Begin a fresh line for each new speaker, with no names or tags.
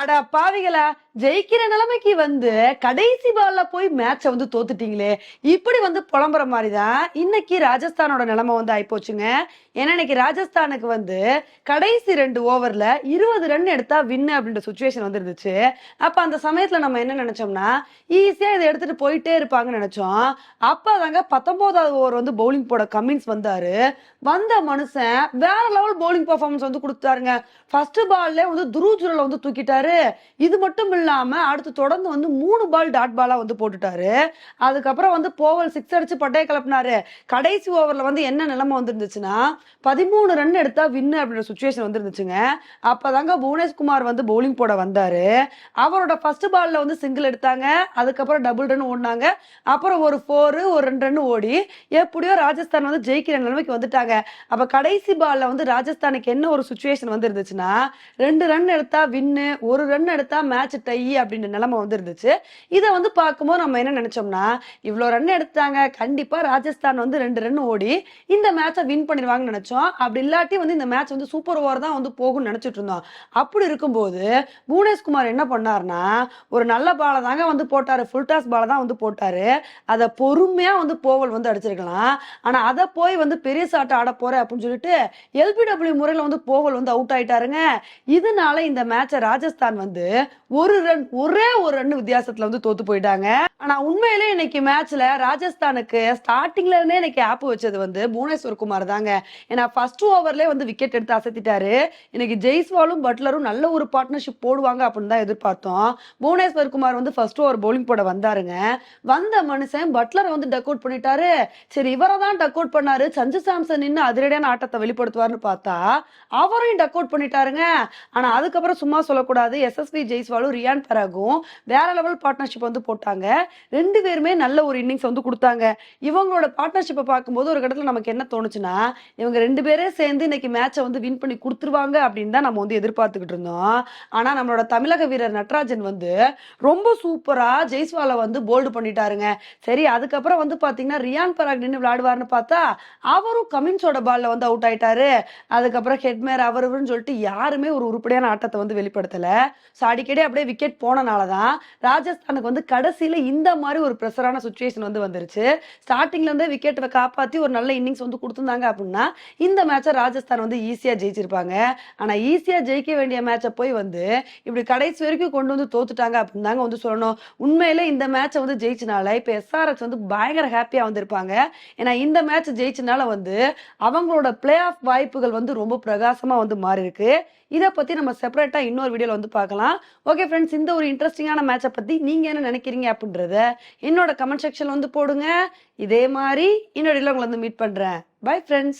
அட பாவிகளா ஜெயிக்கிற நிலைமைக்கு வந்து கடைசி பால்ல போய் மேட்ச வந்து தோத்துட்டீங்களே. இப்படி வந்து புலம்புற மாதிரி தான் இன்னைக்கு ராஜஸ்தானோட நிலைமை வந்து ஆயிப்போச்சுங்க. ஏன்னா இன்னைக்கு ராஜஸ்தானுக்கு வந்து கடைசி ரெண்டு ஓவர்ல இருபது ரன் எடுத்தா வின்னு அப்படின்ற சுச்சுவேஷன் வந்து இருந்துச்சு அப்ப அந்த சமயத்துல நம்ம என்ன நினைச்சோம்னா ஈஸியா இதை எடுத்துட்டு போயிட்டே இருப்பாங்கன்னு நினைச்சோம். அப்பதாங்க பத்தொன்பதாவது ஓவர் வந்து பவுலிங் போட கமின்ஸ் வந்தாரு. வந்த மனுஷன் வேற லெவல் பவுலிங் பர்ஃபார்மன்ஸ் வந்து கொடுத்தாருங்க ஃபர்ஸ்ட் பால்ல வந்து துருஜுரல வந்து தூக்கிட்டாரு. இது மட்டும் இல்லாம அடுத்து தொடர்ந்து வந்து மூணு பால் டாட் பாலா வந்து போட்டுட்டாரு. அதுக்கப்புறம் வந்து போவல் சிக்ஸ் அடிச்சு பட்டைய கிளப்பினாரு. கடைசி ஓவர்ல வந்து என்ன நிலைமை வந்துருந்துச்சுன்னா பதிமூணு ரன் எடுத்தா வின்னு அப்படின்ற சுச்சுவேஷன் வந்துருந்துச்சுங்க. அப்பதாங்க புவனேஷ்குமார் வந்து பவுலிங் போட வந்தாரு. அவரோட ஃபர்ஸ்ட் பால்ல வந்து சிங்கிள் எடுத்தாங்க. அதுக்கப்புறம் டபுள் ரன் ஓடினாங்க. அப்புறம் ஒரு ஃபோர் ஒரு ரெண்டு ரன் ஓடி எப்படியோ ராஜஸ்தான் வந்து ஜெயிக்கிற நிலைமைக்கு வந்துட்டாங்க. அப்ப கடைசி பால்ல வந்து ராஜஸ்தானுக்கு என்ன ஒரு சுச்சுவேஷன் வந்து இருந்துச்சுன்னா ரெண்டு ரன் எடுத்தா வின்னு ஒரு ரன் எடுத்தா மேட்ச் டை அப்படின்ற நிலைமை வந்து இருந்துச்சு இதை வந்து பார்க்கும்போது நம்ம என்ன நினைச்சோம்னா இவ்வளோ ரன் எடுத்தாங்க கண்டிப்பா ராஜஸ்தான் வந்து ரெண்டு ரன் ஓடி இந்த மேட்சை வின் பண்ணிடுவாங்கன்னு நினைச்சோம். அப்படி இல்லாட்டி வந்து இந்த மேட்ச் வந்து சூப்பர் ஓவர் தான் வந்து போகும்னு நினைச்சிட்டு இருந்தோம். அப்படி இருக்கும்போது புவனேஷ்குமார் என்ன பண்ணாருன்னா ஒரு நல்ல பாலை தாங்க வந்து போட்டாரு. ஃபுல் டாஸ் பாலை தான் வந்து போட்டாரு. அதை பொறுமையா வந்து போவல் வந்து அடிச்சிருக்கலாம். ஆனா அதை போய் வந்து பெரிய சாட்டை ஆட போறேன் அப்படின்னு சொல்லிட்டு எல்பிடபிள்யூ முறையில் வந்து போவல் வந்து அவுட் ஆயிட்டாருங்க. இதனால இந்த மேட்சை ராஜஸ்தான் வந்து ஒரு ரன் ஒரே ஒரு ரன் வித்தியாசத்துல வந்து தோத்து போயிட்டாங்க. ஆனா உண்மையிலே இன்னைக்கு மேட்ச்ல ராஜஸ்தானுக்கு ஸ்டார்டிங்ல இருந்தே இன்னைக்கு ஆப் வச்சது வந்து புவனேஸ்வர் குமார் தாங்க. ஏன்னா ஃபர்ஸ்ட் ஓவர்ல வந்து விக்கெட் எடுத்து அசத்திட்டாரு. இன்னைக்கு ஜெய்ஸ்வாலும் பட்லரும் நல்ல ஒரு பார்ட்னர்ஷிப் போடுவாங்க அப்படின்னு தான் எதிர்பார்த்தோம். புவனேஸ்வர் குமார் வந்து ஃபர்ஸ்ட் ஓவர் பவுலிங் போட வந்தாருங்க. வந்த மனுஷன் பட்லரை வந்து டக் அவுட் பண்ணிட்டாரு. சரி இவரை தான் டக் அவுட் பண்ணாரு. சஞ்சு சாம்சன் நின்று அதிரடியான ஆட்டத்தை வெளிப்படுத்துவார்னு பார்த்தா அவரையும் டக் அவுட் பண்ணிட்டாருங்க. ஆனா அதுக்கப்புறம் சும்மா சொல்லக்கூடாது. எஸ்எஸ்வி ஜெய்ஸ்வாலும் ரியான் பராகும். வேற லெவல் பார்ட்னர்ஷிப் வந்து போட்டாங்க. ரெண்டு பேருமே நல்ல ஒரு இன்னிங்ஸ் வந்து கொடுத்தாங்க. இவங்களோட பார்ட்னர்ஷிப்பை பார்க்கும்போது ஒரு இடத்துல நமக்கு என்ன தோணுச்சுன்னா இவங்க ரெண்டு பேரே சேர்ந்து இன்னைக்கு மேட்சை வந்து வின் பண்ணி கொடுத்துருவாங்க அப்படின்னு தான் நம்ம வந்து எதிர்பார்த்துக்கிட்டு இருந்தோம். ஆனா நம்மளோட தமிழக வீரர் நட்ராஜன் வந்து ரொம்ப சூப்பரா ஜெய்ஸ்வாலை வந்து போல்டு பண்ணிட்டாருங்க. சரி அதுக்கப்புறம் வந்து பாத்தீங்கன்னா ரியான் பராக் நின்று விளையாடுவார்னு பார்த்தா அவரும் கமின்ஸோட பால்ல வந்து அவுட் ஆயிட்டாரு. அதுக்கப்புறம் ஹெட்மேர் அவர் இவருன்னு சொல்லிட்டு யாருமே ஒரு உருப்படியான ஆட்டத்தை வந்து வெளிப்படுத்தல. ஸோ அடிக்கடி அப்படியே விக்கெட் போனனால தான் ராஜஸ்தானுக்கு வந்து கடைசியில் இந்த மாதிரி ஒரு ப்ரெஷரான சுச்சுவேஷன் வந்து வந்துருச்சு. ஸ்டார்டிங்ல இருந்தே விக்கெட்டை காப்பாத்தி ஒரு நல்ல இன்னிங்ஸ் வந்து கொடுத்துருந்தாங்க அப்படின்னா இந்த மேட்சை ராஜஸ்தான் வந்து ஈஸியா ஜெயிச்சிருப்பாங்க. ஆனா ஈஸியா ஜெயிக்க வேண்டிய மேட்சை போய் வந்து இப்படி கடைசி வரைக்கும் கொண்டு வந்து தோத்துட்டாங்க அப்படின்னு தாங்க வந்து சொல்லணும். உண்மையிலே இந்த மேட்சை வந்து ஜெயிச்சனால இப்ப எஸ்ஆர்எஸ் வந்து பயங்கர ஹாப்பியா வந்திருப்பாங்க. ஏன்னா இந்த மேட்ச் ஜெயிச்சனால வந்து அவங்களோட பிளே ஆஃப் வாய்ப்புகள் வந்து ரொம்ப பிரகாசமா வந்து மாறி இருக்கு இதை பத்தி நம்ம செப்பரேட்டா இன்னொரு வீடியோவில் வந்து பார்க்கலாம். ஓகே ஃப்ரெண்ட்ஸ் இந்த ஒரு இன்ட்ரெஸ்டிங்கான மேட்சை பத்தி நீங்க என்ன நினைக்கிறீங்க அப்படின்றத என்னோட கமெண்ட் செக்ஷன் வந்து போடுங்க. இதே மாதிரி இன்னொரு உங்களை வந்து மீட் பண்றேன். Bye friends